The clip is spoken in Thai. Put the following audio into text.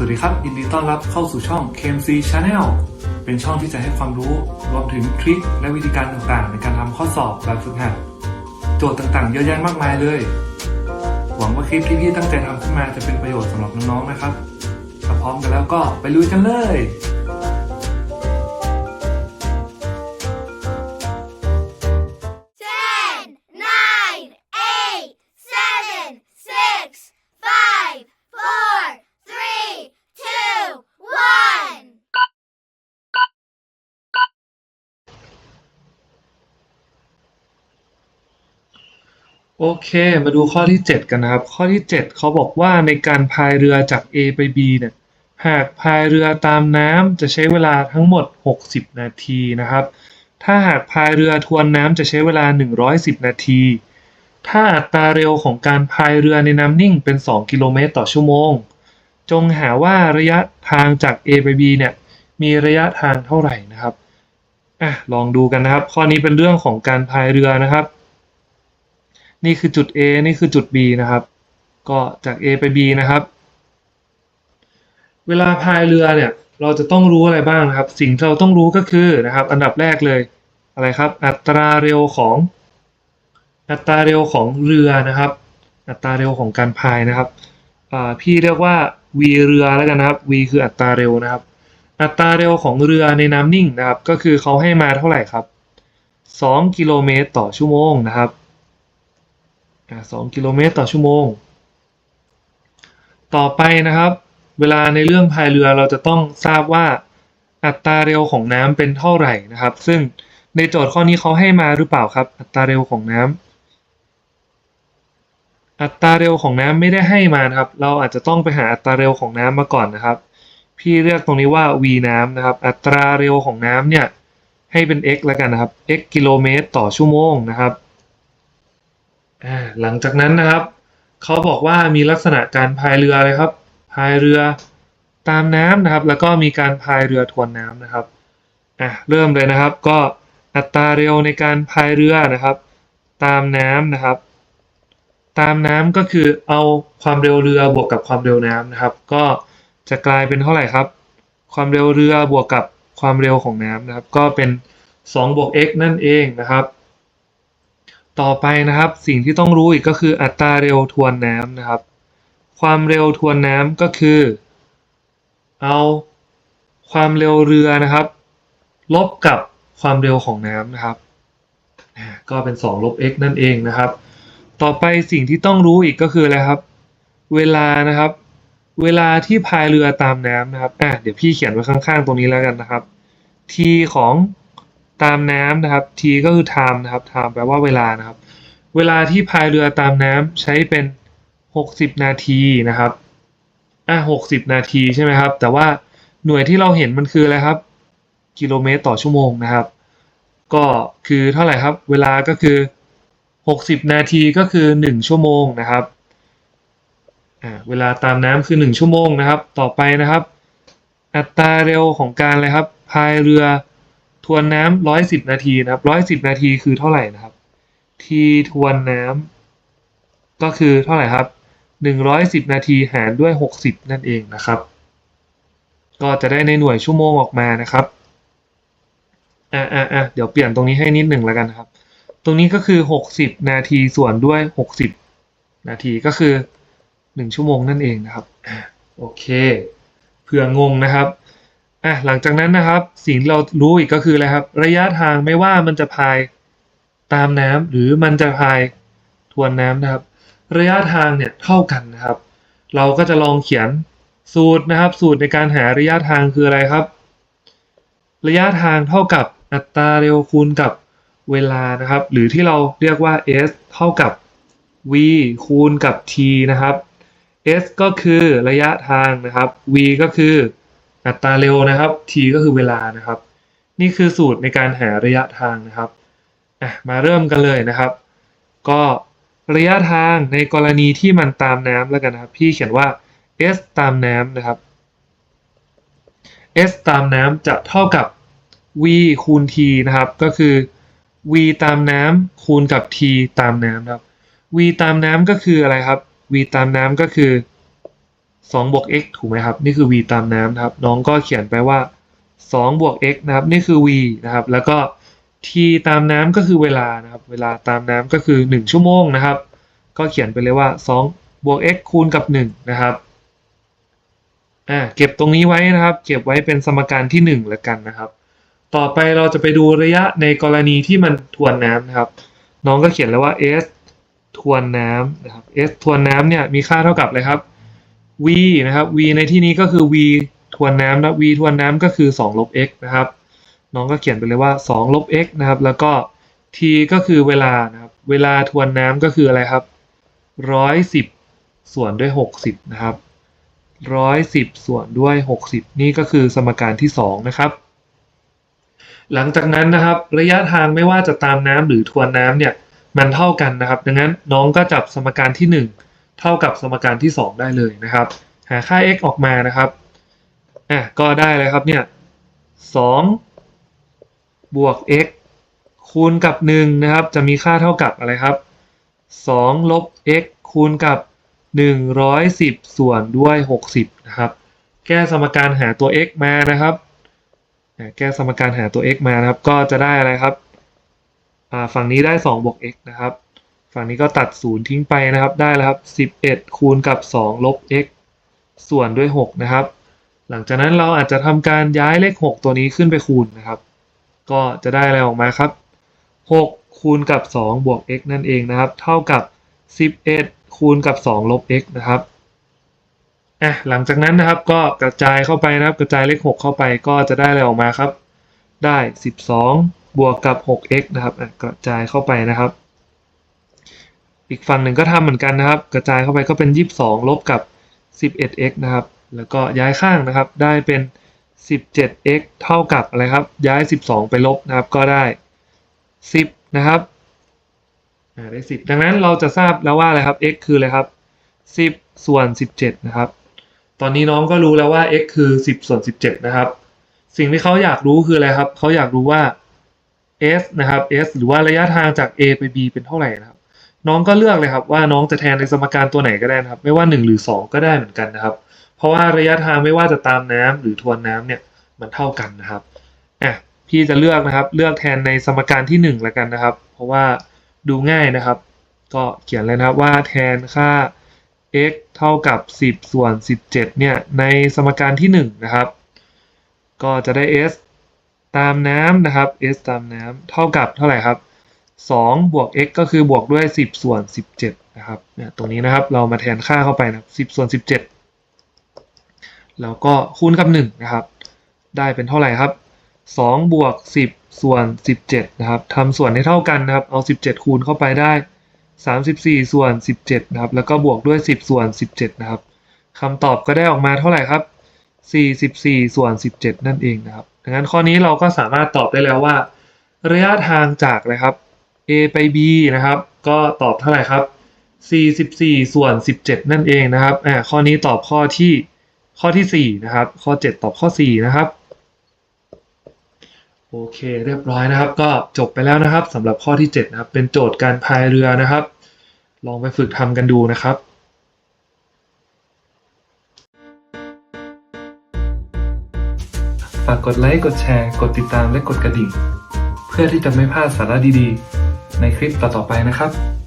สวัสดีครับยินดีต้อนรับเข้าสู่ช่อง KMC Channel เป็นช่องที่จะให้ความรู้รวมถึงทริคและวิธีการต่างๆ ในการทำข้อสอบแบบฝึกหัด โจทย์ต่างๆ เยอะแยะมากมายเลย หวังว่าคลิปที่พี่ตั้งใจทำขึ้นมาจะเป็นประโยชน์สำหรับน้องๆนะครับถ้าพร้อมกันแล้วก็ไปลุยกันเลย โอเค มาดูข้อที่ 7 กันนะครับ ข้อที่ 7 เขาบอกว่าในการพายเรือจาก A ไป B เนี่ย หากพายเรือตามน้ำจะใช้เวลาทั้งหมด 60 นาทีนะครับ ถ้าหากพายเรือทวนน้ำจะใช้เวลา 110 นาที ถ้าอัตราเร็วของการพายเรือในน้ำนิ่งเป็น 2 กิโลเมตรต่อชั่วโมง จงหาว่าระยะทางจาก A ไป B เนี่ย มีระยะทางเท่าไหร่นะครับ อะ ลองดูกันนะครับ ข้อนี้เป็นเรื่องของการพายเรือนะครับ นี่คือจุด A นี่คือจุด B นะครับ ก็จาก A ไป B นะครับ เวลาพายเรือเนี่ยเราจะต้องรู้อะไรบ้างนะครับ สิ่งที่เราต้องรู้ก็คือนะครับ อันดับแรกเลยอะไรครับ อัตราเร็วของ อัตราเร็วของเรือนะครับ อัตราเร็วของการพายนะครับพี่เรียกว่า v เรือแล้วกันนะครับ v คืออัตราเร็วนะครับ อัตราเร็วของเรือในน้ำนิ่งนะครับ ก็คือเขาให้มาเท่าไหร่ครับ 2 กิโลเมตรต่อชั่วโมงนะครับ 2กิโลเมตรต่อชั่วโมง ต่อไปนะครับ เวลาในเรื่องพายเรือเราจะต้องทราบว่าอัตราเร็วของน้ำเป็นเท่าไหร่นะครับ ซึ่งในโจทย์ข้อนี้เขาให้มาหรือเปล่าครับ อัตราเร็วของน้ำอัตราเร็วของน้ำไม่ได้ให้มานะครับ เราอาจจะต้องไปหาอัตราเร็วของน้ำมาก่อนนะครับ พี่เรียกตรงนี้ว่า v น้ำนะครับ อัตราเร็วของน้ำเนี่ยให้เป็น x แล้วกันนะครับ x กิโลเมตรต่อชั่วโมงนะครับ หลังจากนั้นนะครับ เขาบอกว่ามีลักษณะการพายเรือเลยครับ พายเรือตามน้ำนะครับ แล้วก็มีการพายเรือทวนน้ำนะครับอะเริ่มเลยนะครับ ก็อัตราเร็วในการพายเรือนะครับ ตามน้ำนะครับ ตามน้ำก็คือเอาความเร็วเรือบวกกับความเร็วน้ำนะครับ ก็จะกลายเป็นเท่าไหร่ครับ ความเร็วเรือบวกกับความเร็วของน้ำนะครับ ก็เป็น 2 บวก x นั่นเองนะครับ ต่อไปนะครับสิ่งที่ต้องรู้อีกก็คืออัตราเร็วทวนน้ำนะครับ ความเร็วทวนน้ำก็คือ เอาความเร็วเรือนะครับ ลบกับความเร็วของน้ำนะครับ ก็เป็น2ลบ x นั่นเองนะครับ ต่อไปสิ่งที่ต้องรู้อีกก็คืออะไรครับ เวลานะครับ เวลาที่พายเรือตามน้ำนะครับอะเดี๋ยวพี่เขียนไว้ข้างๆ ตรงนี้แล้วกันนะครับ t ของ ตามน้ำนะครับ t ก็คือ time นะครับ time แปลว่าเวลานะครับ เวลาที่พายเรือตามน้ำใช้เป็น 60 นาทีนะครับอะ60 นาทีใช่ไหมครับ แต่ว่าหน่วยที่เราเห็นมันคืออะไรครับ กิโลเมตรต่อชั่วโมงนะครับ ก็คือเท่าไหร่ครับ เวลาก็คือ 60 นาทีก็คือ 1 ชั่วโมงนะครับอ่าเวลาตามน้ำคือ 1 ชั่วโมงนะครับ ต่อไปนะครับ อัตราเร็วของการอะไรครับพายเรือ วนน้ำ110นาทีนะครับ110นาทีคือเท่าไหร่นะครับ ทีทวนน้ำก็คือเท่าไหร่ครับ110นาทีหารด้วย60นั่นเองนะครับ ก็จะได้ในหน่วยชั่วโมงออกมานะครับอ่าอ่าอ่าเดี๋ยวเปลี่ยนตรงนี้ให้นิดหนึ่งแล้วกันครับ ตรงนี้ก็คือ60นาทีส่วนด้วย60นาทีก็คือ1ชั่วโมงนั่นเองนะครับโอเคเผื่องงนะครับ อะหลังจากนั้นนะครับ สิ่งที่เรารู้อีกก็คืออะไรครับ ระยะทางไม่ว่ามันจะพายตามน้ำหรือมันจะพายทวนน้ำนะครับ ระยะทางเนี่ยเท่ากันนะครับ เราก็จะลองเขียนสูตรนะครับ สูตรในการหาระยะทางคืออะไรครับ ระยะทางเท่ากับอัตราเร็วคูณกับเวลานะครับ หรือที่เราเรียกว่า s เท่ากับ v คูณกับ t นะครับ s ก็คือระยะทางนะครับ v ก็คือ อัตราเร็วนะครับ t ก็คือเวลานะครับ นี่คือสูตรในการหาระยะทางนะครับอะมาเริ่มกันเลยนะครับ ก็ระยะทางในกรณีที่มันตามน้ำแล้วกันนะครับ พี่เขียนว่า s ตามน้ำนะครับ s ตามน้ำจะเท่ากับ v คูณ t นะครับ ก็คือ v ตามน้ำคูณกับ t ตามน้ำครับ v ตามน้ำก็คืออะไรครับ v ตามน้ำก็คือ 2บวก x ถูกไหมครับ นี่คือ v ตามน้ำนะครับ น้องก็เขียนไปว่า2บวก x นะครับ นี่คือ v นะครับ แล้วก็ t ตามน้ำก็คือเวลานะครับ เวลาตามน้ำก็คือ 1 ชั่วโมงนะครับ ก็เขียนไปเลยว่า2บวก x คูณกับ 1 นะครับอ่าเก็บตรงนี้ไว้นะครับ เก็บไว้เป็นสมการที่ 1 แล้วกันนะครับ ต่อไปเราจะไปดูระยะในกรณีที่มันทวนน้ำนะครับ น้องก็เขียนเลยว่า s ทวนน้ำนะครับ s ทวนน้ำเนี่ยมีค่าเท่ากับอะไรครับ v นะครับ v ในที่นี้ก็คือ v ทวนน้ำนะ v ทวนน้ำก็คือ2ลบ x นะครับ น้องก็เขียนไปเลยว่า2ลบ x นะครับ แล้วก็ t ก็คือเวลานะครับ เวลาทวนน้ำก็คืออะไรครับ 110 ส่วนด้วย 60 นะครับ 110 ส่วนด้วย 60 นี่ก็คือสมการที่ 2 นะครับ หลังจากนั้นนะครับ ระยะทางไม่ว่าจะตามน้ำหรือทวนน้ำเนี่ย มันเท่ากันนะครับ ดังนั้นน้องก็จับสมการที่ 1 เท่ากับสมการที่ 2 ได้เลยนะครับ หาค่า x ออกมานะครับอะก็ได้เลยครับเนี่ย2บวก x คูณกับ1นะครับ จะมีค่าเท่ากับอะไรครับ2ลบ x คูณกับ 110 ส่วนด้วย 60 นะครับ แก้สมการหาตัว x มานะครับ แก้สมการหาตัว x มานะครับ ก็จะได้อะไรครับ ฝั่งนี้ได้2บวก x นะครับ ฝั่งนี้ก็ตัด0ทิ้งไปนะครับ ได้แล้วครับ11คูณกับ2ลบ x ส่วนด้วย6นะครับ หลังจากนั้นเราอาจจะทำการย้ายเลข6ตัวนี้ขึ้นไปคูณนะครับ ก็จะได้อะไรออกมาครับ6คูณกับ2บวก x นั่นเองนะครับ เท่ากับ11คูณกับ2ลบ x นะครับอะหลังจากนั้นนะครับก็กระจายเข้าไปนะครับ กระจายเลข 6 เข้าไปก็จะได้อะไรออกมาครับ ได้ 12 บวกกับ 6x นะครับกระจายเข้าไปนะครับ อีกฝั่งหนึ่งก็ทำเหมือนกันนะครับ กระจายเข้าไปก็เป็น 22 ลบกับ 11x นะครับ แล้วก็ย้ายข้างนะครับ ได้เป็น 17x เท่ากับอะไรครับ ย้าย 12 ไปลบนะครับ ก็ได้ 10 นะครับได้ 10 ดังนั้นเราจะทราบแล้วว่าอะไรครับ x คืออะไรครับ 10 ส่วน 17 นะครับ ตอนนี้น้องก็รู้แล้วว่า x คือ 10 ส่วน 17 นะครับ สิ่งที่เขาอยากรู้คืออะไรครับ เขาอยากรู้ว่า s นะครับ s หรือว่าระยะทางจาก a ไป b เป็นเท่าไหร่นะครับ น้องก็เลือกเลยครับว่าน้องจะแทนในสมการตัวไหนก็ได้นะครับ ไม่ว่า 1 หรือ 2 ก็ได้เหมือนกันนะครับ เพราะว่าระยะทางไม่ว่าจะตามน้ำหรือทวนน้ำเนี่ยมันเท่ากันนะครับอะพี่จะเลือกนะครับ เลือกแทนในสมการที่1แล้วกันนะครับ เพราะว่าดูง่ายนะครับ ก็เขียนเลยนะครับว่าแทนค่า x เท่ากับ 10 ส่วน 17 เนี่ย ในสมการที่ 1 นะครับ ก็จะได้ s ตามน้ำนะครับ s ตามน้ำเท่ากับเท่าไหร่ครับ 2 บวก x ก็คือบวกด้วย 10 ส่วน 17 นะครับเนี่ยตรงนี้นะครับเรามาแทนค่าเข้าไปนะครับ10 ส่วน 17 แล้วก็คูณกับ 1 นะครับ ได้เป็นเท่าไหร่ครับ 2 บวก 10 ส่วน 17 นะครับทำส่วนให้เท่ากันนะครับ เอา 17 คูณเข้าไปได้ 34 ส่วน 17 นะครับ แล้วก็บวกด้วย 10 ส่วน 17 นะครับคำตอบก็ได้ออกมาเท่าไหร่ครับ 44 ส่วน 17 นั่นเองนะครับดังนั้นข้อนี้เราก็สามารถตอบได้แล้วว่า ระยะทางจากเลยครับ A ไป B นะครับ ก็ตอบเท่าไหร่ครับ44ส่วน 17 นั่นเองนะครับอ่าข้อนี้ตอบข้อที่ข้อที่ 4 นะครับ ข้อ 7 ตอบข้อ 4 นะครับโอเคเรียบร้อยนะครับ ก็จบไปแล้วนะครับสำหรับข้อที่ 7 นะครับ เป็นโจทย์การพายเรือนะครับ ลองไปฝึกทำกันดูนะครับฝากกดไลค์กดแชร์ กดติดตามและกดกระดิ่ง เพื่อที่จะไม่พลาดสาระดีๆ ในคลิปต่อๆไปนะครับ